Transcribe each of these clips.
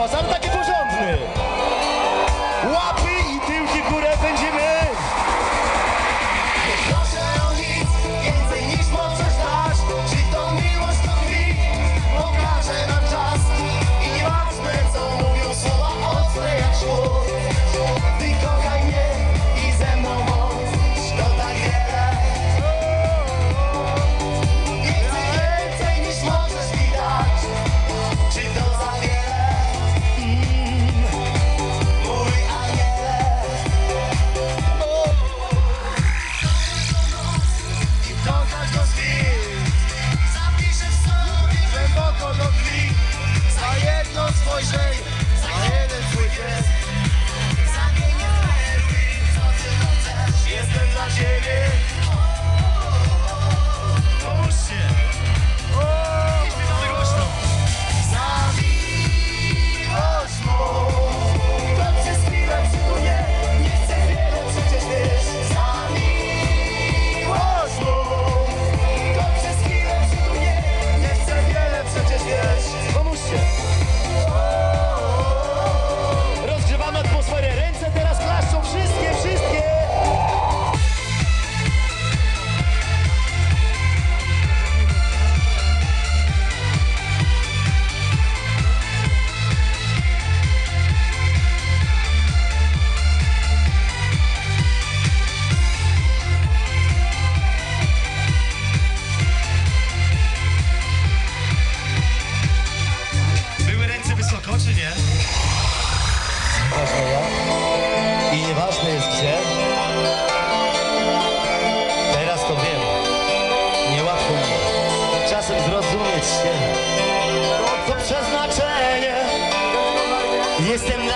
わされですね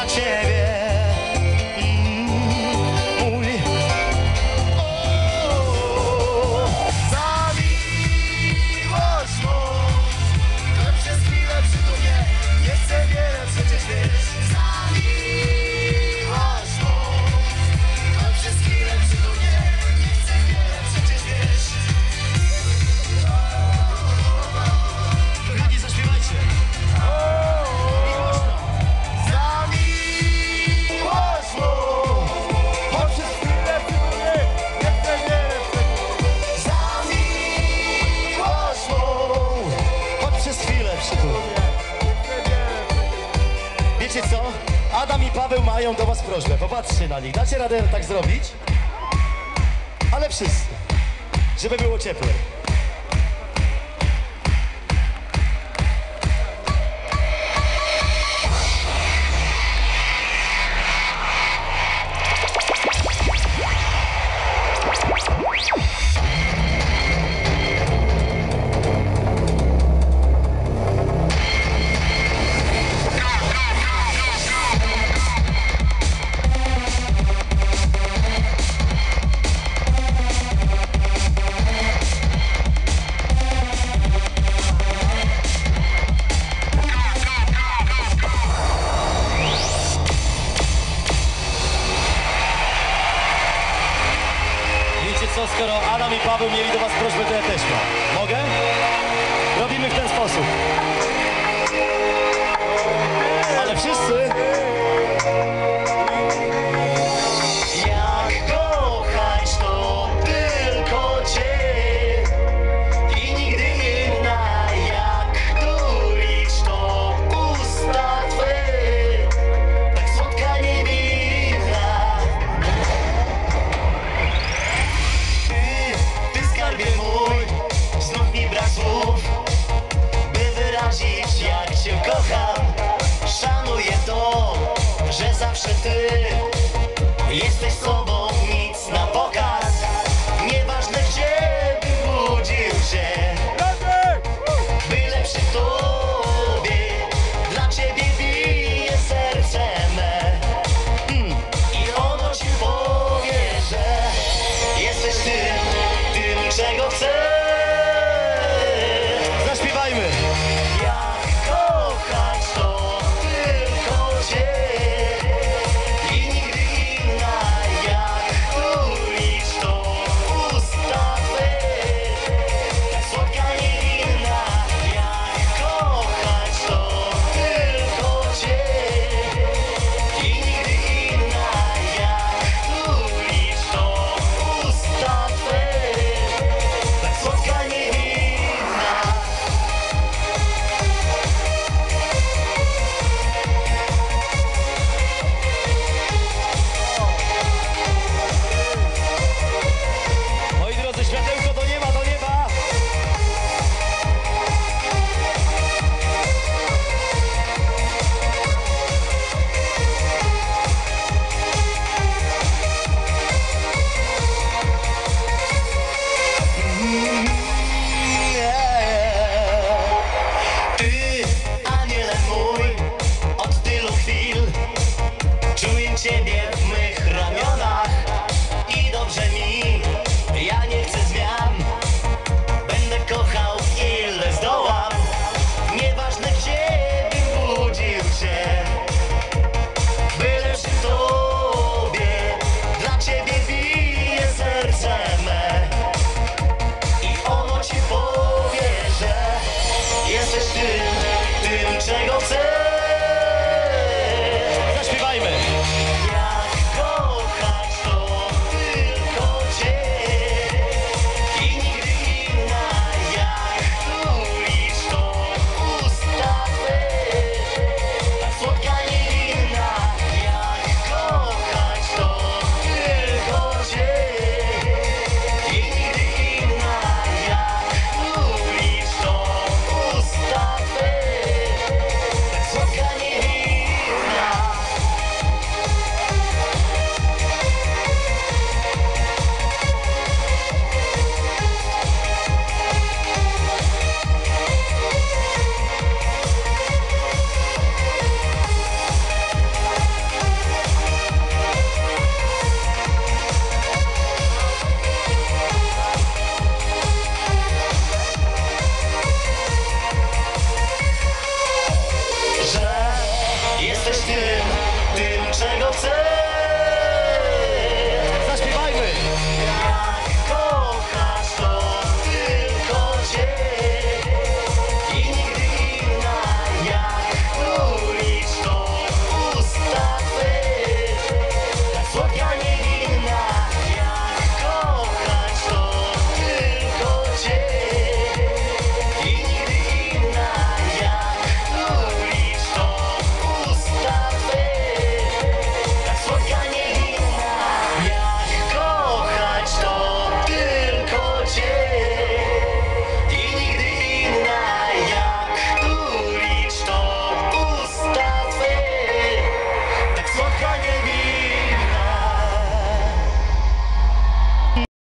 dla ciebie. Paweł mają do was prośbę. Popatrzcie na nich. Dacie radę tak zrobić? Ale wszyscy. Żeby było ciepłe. Yeah. Y este es